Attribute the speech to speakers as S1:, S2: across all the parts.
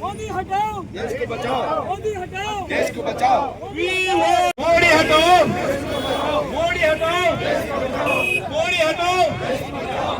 S1: मोदी हटाओ
S2: देश को बचाओ
S1: मोदी हटाओ
S2: देश को बचाओ मोदी हटाओ मोदी हटाओ मोदी हटाओ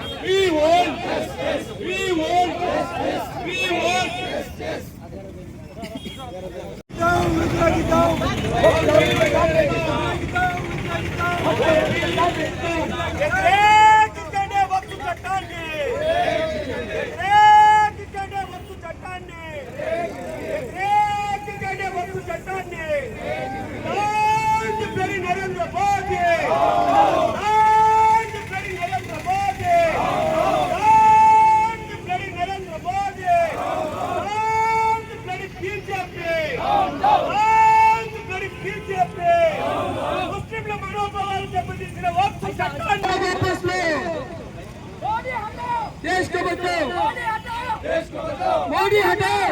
S1: मोदी हटाओ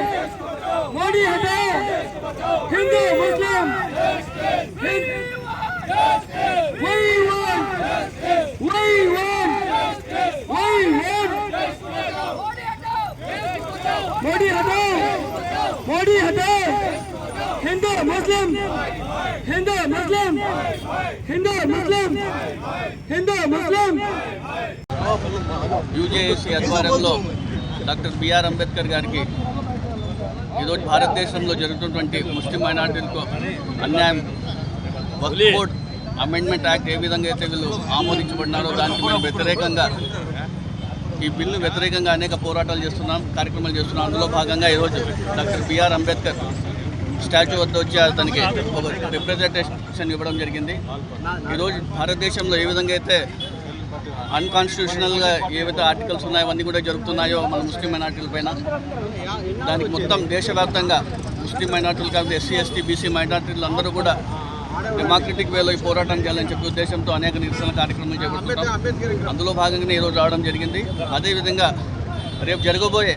S1: मोदी हटाओ
S3: हिंदू मुस्लिम We want, we want, we want. Modi हटाओ मोदी हटाओ हिंदू मुस्लिम हिंदू मुस्लिम हिंदू मुस्लिम हिंदू मुस्लिम
S4: యూజేఏసీ ఆధ్వర్యంలో డాక్టర్ బిఆర్ అంబేద్కర్ గారికి ఈరోజు భారతదేశంలో జరుగుతున్నటువంటి ముస్లిం మైనార్టీలకు అన్యాయం వక్ఫ్ బోర్డ్ అమెండ్మెంట్ యాక్ట్ ఏ విధంగా అయితే వీళ్ళు ఆమోదించబడినారో దానికి మేము వ్యతిరేకంగా ఈ బిల్లు వ్యతిరేకంగా అనేక పోరాటాలు చేస్తున్నాం కార్యక్రమాలు చేస్తున్నాం. అందులో భాగంగా ఈరోజు డాక్టర్ బిఆర్ అంబేద్కర్ స్టాచ్యూ వద్ద వచ్చి అతనికి ఒక రిప్రజెంటేషన్ ఇవ్వడం జరిగింది. ఈరోజు భారతదేశంలో ఏ విధంగా అయితే అన్కాన్స్టిట్యూషనల్గా ఏవైతే ఆర్టికల్స్ ఉన్నాయో అవన్నీ కూడా జరుగుతున్నాయో మన ముస్లిం మైనార్టీల పైన. దానికి మొత్తం దేశవ్యాప్తంగా ముస్లిం మైనార్టీలు కాదు ఎస్సీ ఎస్టీ బీసీ మైనార్టీలు అందరూ కూడా డెమోక్రటిక్ వేలో ఈ పోరాటం చేయాలని చెప్పి ఉద్దేశంతో అనేక నిరసన కార్యక్రమాలు చేపడుతున్నాం. అందులో భాగంగానే ఈరోజు రావడం జరిగింది. అదేవిధంగా రేపు జరగబోయే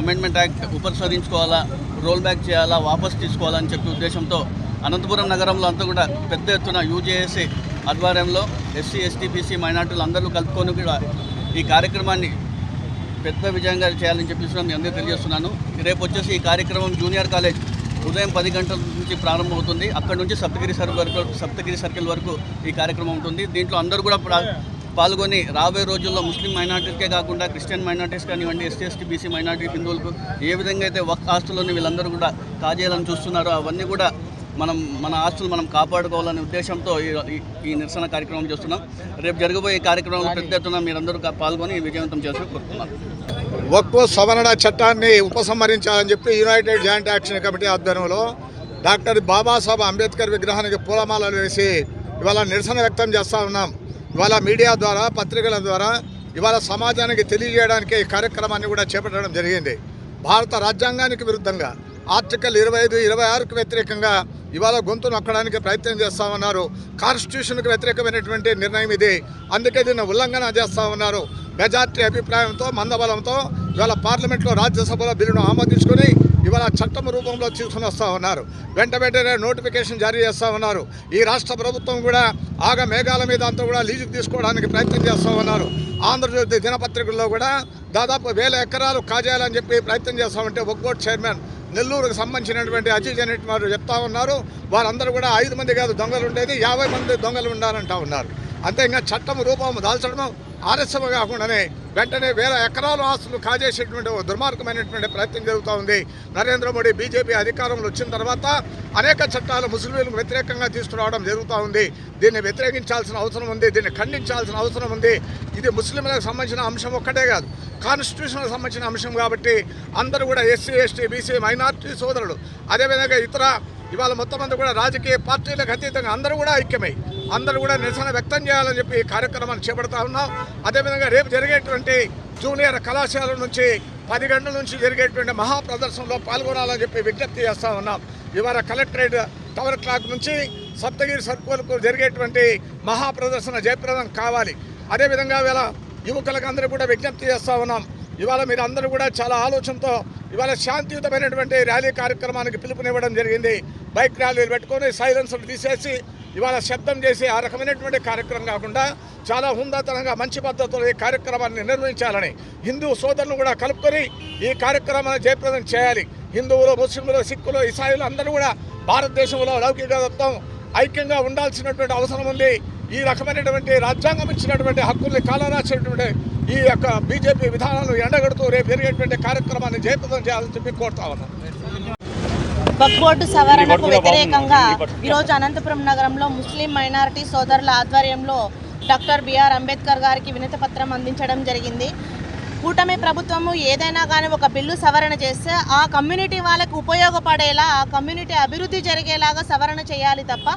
S4: అమెండ్మెంట్ యాక్ట్ ఉపసంహరించుకోవాలా రోల్ బ్యాక్ చేయాలా వాపస్ తీసుకోవాలా అని చెప్పి ఉద్దేశంతో అనంతపురం నగరంలో అంతా కూడా పెద్ద ఎత్తున యూజేఎస్సీ ఆధ్వర్యంలో ఎస్సీ ఎస్టీ బీసీ మైనార్టీలు అందరూ కలుపుకొని కూడా ఈ కార్యక్రమాన్ని పెద్ద విజయంగా చేయాలని చెప్పేసి నేను అందరూ తెలియజేస్తున్నాను. రేపు వచ్చేసి ఈ కార్యక్రమం జూనియర్ కాలేజ్ ఉదయం పది గంటల నుంచి ప్రారంభమవుతుంది. అక్కడ నుంచి సప్తగిరి సర్కిల్ వరకు సప్తగిరి సర్కిల్ వరకు ఈ కార్యక్రమం ఉంటుంది. దీంట్లో అందరూ కూడా పాల్గొని రాబోయే రోజుల్లో ముస్లిం మైనార్టీస్కే కాకుండా క్రిస్టియన్ మైనార్టీస్ కానివ్వండి ఎస్సీ ఎస్టీ బీసీ మైనార్టీ హిందువులకు ఏ విధంగా అయితే వక్ ఆస్తులని వీళ్ళందరూ కూడా కాజేయాలని చూస్తున్నారో అవన్నీ కూడా మనం మన ఆస్తులు మనం కాపాడుకోవాలనే ఉద్దేశంతో ఈ నిరసన కార్యక్రమం చేస్తున్నాం. రేపు జరగబోయే ఈ కార్యక్రమంలో పెద్ద ఎత్తున మీరందరూ పాల్గొని విజయవంతం చేసి కోరుతున్నాను
S5: వక్ఫ్ సవరణ చట్టాన్ని ఉపసంహరించాలని చెప్పి యునైటెడ్ జాయింట్ యాక్షన్ కమిటీ ఆధ్వర్యంలో డాక్టర్ బాబాసాహెబ్ అంబేద్కర్ విగ్రహానికి పూలమాలలు వేసి ఇవాళ నిరసన వ్యక్తం చేస్తూ ఉన్నాం. ఇవాళ మీడియా ద్వారా పత్రికల ద్వారా ఇవాళ సమాజానికి తెలియజేయడానికి ఈ కార్యక్రమాన్ని కూడా చేపట్టడం జరిగింది. భారత రాజ్యాంగానికి విరుద్ధంగా ఆర్టికల్ ఇరవై ఐదు ఇరవై ఆరుకు వ్యతిరేకంగా ఇవాళ గొంతు నొక్కడానికి ప్రయత్నం చేస్తా ఉన్నారు వ్యతిరేకమైనటువంటి నిర్ణయం ఇది. అందుకే దీన్ని ఉల్లంఘన చేస్తామన్నారు. మెజార్టీ అభిప్రాయంతో మందబలంతో ఇవాళ పార్లమెంట్లో రాజ్యసభలో బిల్లును ఆమోదించుకొని ఇవాళ చట్టం రూపంలో తీసుకుని వస్తూ ఉన్నారు వెంట వెంటనే నోటిఫికేషన్ జారీ చేస్తూ ఉన్నారు ఈ రాష్ట్ర ప్రభుత్వం కూడా ఆగ మేఘాల మీద అంతా కూడా లీజుకు తీసుకోవడానికి ప్రయత్నం చేస్తూ ఉన్నారు ఆంధ్రజ్యోతి దినపత్రికల్లో కూడా దాదాపు వేల ఎకరాలు కాజేయాలని చెప్పి ప్రయత్నం చేస్తామంటే ఒక్కోటి చైర్మన్ నెల్లూరుకు సంబంధించినటువంటి అజీజ్ అనేటి వారు చెప్తా ఉన్నారు. వారందరూ కూడా ఐదు మంది కాదు దొంగలు ఉండేది యాభై మంది దొంగలు ఉండాలంటా ఉన్నారు. అంతే ఇంకా చట్టం రూపం దాల్చడం ఆలస్యం కాకుండానే వెంటనే వేల ఎకరాల ఆస్తులు కాజేసేటువంటి దుర్మార్గమైనటువంటి ప్రయత్నం జరుగుతూ ఉంది. నరేంద్ర మోడీ బీజేపీ అధికారంలో వచ్చిన తర్వాత అనేక చట్టాలు ముస్లింలకు వ్యతిరేకంగా తీసుకురావడం జరుగుతూ ఉంది. దీన్ని వ్యతిరేకించాల్సిన అవసరం ఉంది దీన్ని ఖండించాల్సిన అవసరం ఉంది. ఇది ముస్లింలకు సంబంధించిన అంశం ఒక్కటే కాదు కాన్స్టిట్యూషన్కి సంబంధించిన అంశం కాబట్టి అందరూ కూడా ఎస్సీ ఎస్టీ బీసీ మైనార్టీ సోదరులు అదేవిధంగా ఇతర ఇవాళ మొత్తం అంతా కూడా రాజకీయ పార్టీలకు అతీతంగా అందరూ కూడా ఐక్యమై అందరూ కూడా నిరసన వ్యక్తం చేయాలని చెప్పి కార్యక్రమాన్ని చేపడతా ఉన్నాం. అదేవిధంగా రేపు జరిగేటువంటి జూనియర్ కళాశాల నుంచి పది గంటల నుంచి జరిగేటువంటి మహా ప్రదర్శనలో పాల్గొనాలని చెప్పి విజ్ఞప్తి చేస్తా ఉన్నాం. ఇవాళ కలెక్టరేట్ టవర్ క్లాక్ నుంచి సప్తగిరి సర్కుల్కు జరిగేటువంటి మహా ప్రదర్శన జయప్రదం కావాలి. అదేవిధంగా ఇవాళ యువకులకు అందరూ కూడా విజ్ఞప్తి చేస్తా ఉన్నాం. ఇవాళ మీరు అందరూ కూడా చాలా ఆలోచనతో ఇవాళ శాంతియుతమైనటువంటి ర్యాలీ కార్యక్రమానికి పిలుపునివ్వడం జరిగింది. బైక్ ర్యాలీలు పెట్టుకొని సైలెన్స్లు తీసేసి ఇవాళ శబ్దం చేసి ఆ రకమైనటువంటి కార్యక్రమం కాకుండా చాలా హుందాతనంగా మంచి పద్ధతిలో ఈ కార్యక్రమాన్ని నిర్వహించాలని హిందూ సోదరులు కూడా కలుపుకొని ఈ కార్యక్రమాన్ని జయప్రదం చేయాలి. హిందువులు ముస్లింలు సిక్కులు ఇసాయిలు అందరూ కూడా భారతదేశంలో లౌకికత్వం ఐక్యంగా ఉండాల్సినటువంటి అవసరం ఉంది. ఈ రకమైనటువంటి రాజ్యాంగం ఇచ్చినటువంటి హక్కుల్ని కాలరాసినటువంటి ఈ యొక్క బీజేపీ విధానాలను ఎండగడుతూ రేపు జరిగేటువంటి కార్యక్రమాన్ని జయప్రదం చేయాలని చెప్పి కోరుతా ఉన్నాం.
S6: వక్ఫ్ బోర్డు సవరణకు వ్యతిరేకంగా ఈరోజు అనంతపురం నగరంలో ముస్లిం మైనారిటీ సోదరుల ఆధ్వర్యంలో డాక్టర్ బిఆర్ అంబేద్కర్ గారికి వినతి పత్రం అందించడం జరిగింది. కూటమి ప్రభుత్వము ఏదైనా కానీ ఒక బిల్లు సవరణ చేస్తే ఆ కమ్యూనిటీ వాళ్ళకి ఉపయోగపడేలా ఆ కమ్యూనిటీ అభివృద్ధి జరిగేలాగా సవరణ చేయాలి తప్ప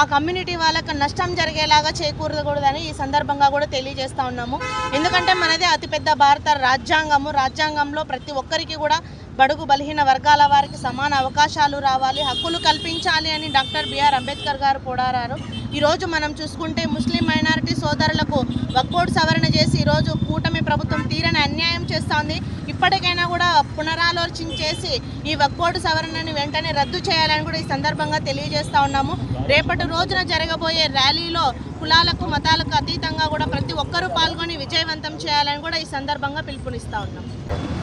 S6: ఆ కమ్యూనిటీ వాళ్ళకి నష్టం జరిగేలాగా చేకూరకూడదని ఈ సందర్భంగా కూడా తెలియజేస్తా ఉన్నాము. ఎందుకంటే మనది అతిపెద్ద భారత రాజ్యాంగము. రాజ్యాంగంలో ప్రతి ఒక్కరికి కూడా బడుగు బలహీన వర్గాల వారికి సమాన అవకాశాలు రావాలి హక్కులు కల్పించాలి అని డాక్టర్ బిఆర్ అంబేద్కర్ గారు కోరారు. ఈరోజు మనం చూసుకుంటే ముస్లిం మైనారిటీ సోదరులకు వక్కోడు సవరణ చేసి ఈరోజు కూటమి ప్రభుత్వం తీరని అన్యాయం చేస్తోంది. ఇప్పటికైనా కూడా పునరాలోచించేసి ఈ వక్కోడు సవరణని వెంటనే రద్దు చేయాలని కూడా ఈ సందర్భంగా తెలియజేస్తా ఉన్నాము. రేపటి రోజున జరగబోయే ర్యాలీలో కులాలకు మతాలకు అతీతంగా కూడా ప్రతి ఒక్కరూ పాల్గొని విజయవంతం చేయాలని కూడా ఈ సందర్భంగా పిలుపునిస్తా ఉన్నాం.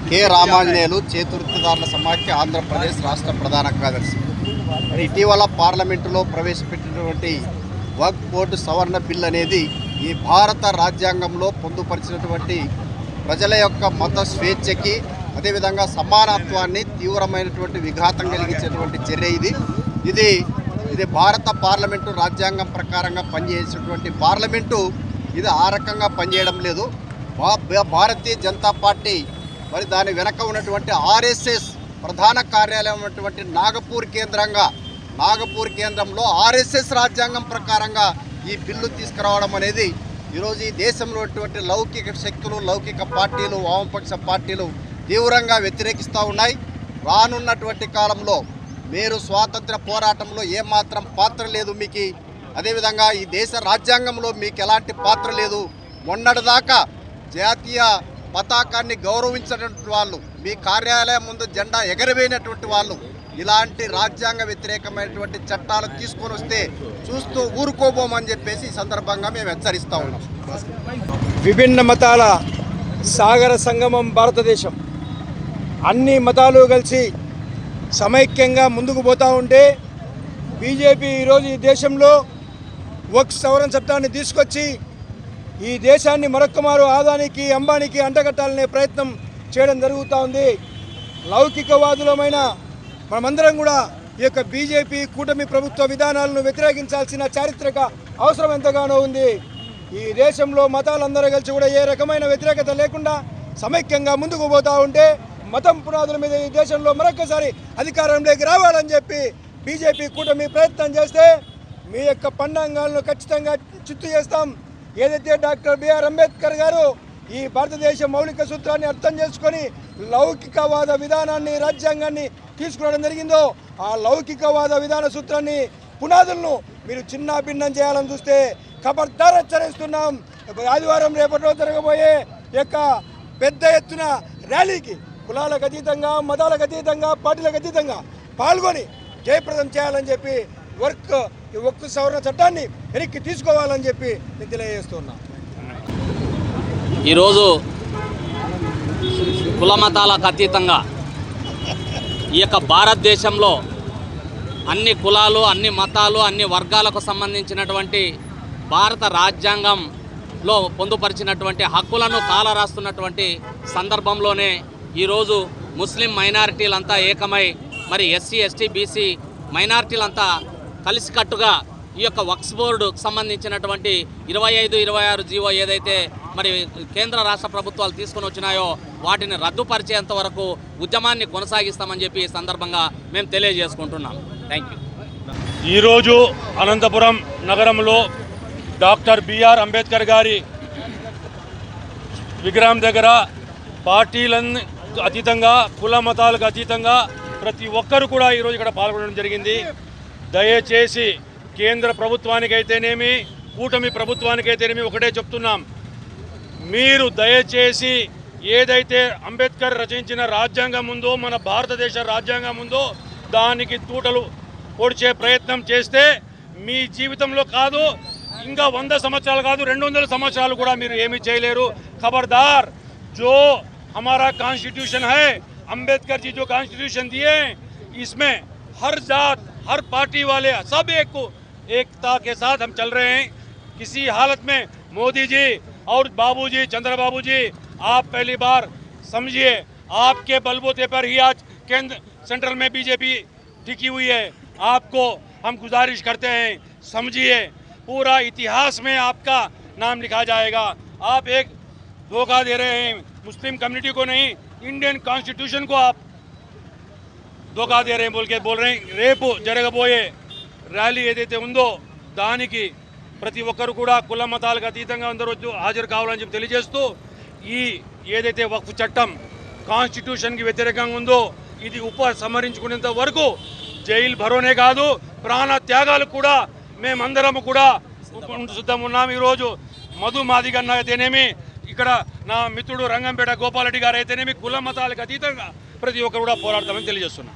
S7: కె. రామాంజనేయులు చేతుర్తిదారుల సమాఖ్య ఆంధ్రప్రదేశ్ రాష్ట్ర ప్రధాన కార్యదర్శి. ఇటీవల పార్లమెంటులో ప్రవేశపెట్టినటువంటి వక్ బోర్డు సవరణ బిల్ అనేది ఈ భారత రాజ్యాంగంలో పొందుపరిచినటువంటి ప్రజల యొక్క మత స్వేచ్ఛకి అదేవిధంగా సమానత్వాన్ని తీవ్రమైనటువంటి విఘాతం కలిగించేటువంటి చర్య ఇది. ఇది ఇది భారత పార్లమెంటు రాజ్యాంగం ప్రకారంగా పనిచేసేటువంటి పార్లమెంటు ఇది ఆ రకంగా పనిచేయడం లేదు. భా- భారతీయ జనతా పార్టీ మరి దాని వెనక ఉన్నటువంటి ఆర్ఎస్ఎస్ ప్రధాన కార్యాలయం ఉన్నటువంటి నాగపూర్ కేంద్రంగా నాగపూర్ కేంద్రంలో ఆర్ఎస్ఎస్ రాజ్యాంగం ప్రకారంగా ఈ బిల్లు తీసుకురావడం అనేది ఈరోజు ఈ దేశంలో ఉన్నటువంటి లౌకిక శక్తులు లౌకిక పార్టీలు వామపక్ష పార్టీలు తీవ్రంగా వ్యతిరేకిస్తూ ఉన్నాయి. రానున్నటువంటి కాలంలో మీరు స్వాతంత్ర పోరాటంలో ఏమాత్రం పాత్ర లేదు మీకు. అదేవిధంగా ఈ దేశ రాజ్యాంగంలో మీకు ఎలాంటి పాత్ర లేదు. మొన్నటిదాకా జాతీయ పతాకాన్ని గౌరవించినటువంటి వాళ్ళు మీ కార్యాలయం ముందు జెండా ఎగరవేయనటువంటి వాళ్ళు ఇలాంటి రాజ్యాంగ వ్యతిరేకమైనటువంటి చట్టాలు తీసుకొని వస్తే చూస్తూ ఊరుకోబోమని చెప్పేసి ఈ సందర్భంగా మేము హెచ్చరిస్తా ఉన్నాం.
S3: విభిన్న మతాల సాగర సంగమం భారతదేశం. అన్ని మతాలు కలిసి సమైక్యంగా ముందుకు పోతూ ఉంటే బీజేపీ ఈరోజు ఈ దేశంలో ఒక సవరణ చట్టాన్ని తీసుకొచ్చి ఈ దేశాన్ని మరొక్కమారు ఆదానికి అంబానికి అంటగట్టాలనే ప్రయత్నం చేయడం జరుగుతూ ఉంది. లౌకికవాదులమైన మనమందరం కూడా ఈ యొక్క బీజేపీ కూటమి ప్రభుత్వ విధానాలను వ్యతిరేకించాల్సిన చారిత్రక అవసరం ఎంతగానో ఉంది. ఈ దేశంలో మతాలందరూ కలిసి కూడా ఏ రకమైన వ్యతిరేకత లేకుండా సమైక్యంగా ముందుకు పోతూ ఉంటే మతం పునాదుల మీద ఈ దేశంలో మరొకసారి అధికారంలోకి రావాలని చెప్పి బీజేపీ కూటమి ప్రయత్నం చేస్తే మీ యొక్క పండాంగాలను ఖచ్చితంగా చిత్తు చేస్తాం. ఏదైతే డాక్టర్ బిఆర్ అంబేద్కర్ గారు ఈ భారతదేశ మౌలిక సూత్రాన్ని అర్థం చేసుకొని లౌకికవాద విధానాన్ని రాజ్యాంగాన్ని తీసుకురావడం జరిగిందో ఆ లౌకికవాద విధాన సూత్రాన్ని పునాదులను మీరు చిన్న భిన్నం చేయాలని చూస్తే ఖబర్దార్ హెచ్చరిస్తున్నాం. ఆదివారం రేపటిలో జరగబోయే యొక్క పెద్ద ఎత్తున ర్యాలీకి కులాలకు అతీతంగా మతాలకు అతీతంగా పార్టీలకు అతీతంగా పాల్గొని జయప్రదం చేయాలని చెప్పి వర్క్ ఈ ఒక్క సవరణ చట్టాన్ని వెనక్కి తీసుకోవాలని చెప్పి నేను తెలియజేస్తున్నా.
S8: ఈరోజు కుల మతాలకు అతీతంగా ఈ యొక్క భారతదేశంలో అన్ని కులాలు అన్ని మతాలు అన్ని వర్గాలకు సంబంధించినటువంటి భారత రాజ్యాంగంలో పొందుపరిచినటువంటి హక్కులను కాలరాస్తున్నటువంటి సందర్భంలోనే ఈరోజు ముస్లిం మైనారిటీలంతా ఏకమై మరి ఎస్సీ ఎస్టీ బీసీ మైనారిటీలంతా కలిసికట్టుగా ఈ యొక్క వక్స్ బోర్డుకు సంబంధించినటువంటి ఇరవై ఐదు ఇరవై ఆరు జీవో ఏదైతే మరి కేంద్ర రాష్ట్ర ప్రభుత్వాలు తీసుకొని వచ్చినాయో వాటిని రద్దుపరిచేంత వరకు ఉద్యమాన్ని కొనసాగిస్తామని చెప్పి ఈ సందర్భంగా మేము తెలియజేసుకుంటున్నాం. థ్యాంక్ యూ
S2: ఈరోజు అనంతపురం నగరంలో డాక్టర్ బిఆర్ అంబేద్కర్ గారి విగ్రహం దగ్గర పార్టీలన్నీ అతీతంగా కుల మతాలకు అతీతంగా ప్రతి ఒక్కరు కూడా ఈరోజు ఇక్కడ పాల్గొనడం జరిగింది. దయచేసి కేంద్ర ప్రభుత్వానికైతేనేమి కూటమి ప్రభుత్వానికైతేనేమి ఒకటే చెప్తున్నాం. మీరు దయచేసి ఏదైతే అంబేద్కర్ రచించిన రాజ్యాంగం ఉందో మన భారతదేశ రాజ్యాంగం ఉందో దానికి తూటలు పొడిచే ప్రయత్నం చేస్తే మీ జీవితంలో కాదు ఇంకా వంద సంవత్సరాలు కాదు రెండు వందల సంవత్సరాలు కూడా మీరు ఏమీ చేయలేరు. ఖబర్దార్ జో हमारा कॉन्स्टिट्यूशन है। अंबेडकर जी जो कॉन्स्टिट्यूशन दिए, इसमें हर जात, हर पार्टी वाले, सब एक को, एकता के साथ हम चल रहे हैं। किसी हालत में मोदी जी और बाबूजी चंद्र बाबू जी, आप पहली बार समझिए, आपके बलबूते पर ही आज केंद्र, सेंट्रल में बीजेपी टिकी हुई है। आपको हम गुजारिश करते हैं, समझिए, पूरा इतिहास में आपका नाम लिखा जाएगा। आप एक धोखा दे रहे हैं मुस्लिम कम्युनिटी को नहीं इंडियन कॉन्स्टिट्यूशन को आप धोखा दे रहे हैं बोल के बोल रहे हैं రేపు జరగబోయే ర్యాలీ ఏదైతే ఉందో దానికి ప్రతి ఒక్కరు కూడా కుల మతాలకు అతీతంగా అందరూ వచ్చి హాజరు కావాలని చెప్పి తెలియజేస్తూ ఈ ఏదైతే వక్ఫ్ చట్టం కాన్స్టిట్యూషన్కి వ్యతిరేకంగా ఉందో ఇది ఉపసంహరించుకునేంత వరకు జైలు భరోనే కాదు ప్రాణ త్యాగాలు కూడా మేమందరము కూడా సిద్ధం ఉన్నాం ఈరోజు మధు మాదిగన్న అయితేనేమి ఇక్కడ నా మిత్రుడు రంగంపేట గోపాలరెడ్డి గారు అయితేనేమి కుల మతాలకు అతీతంగా ప్రతి ఒక్కరు కూడా పోరాడతామని తెలియజేస్తున్నాం.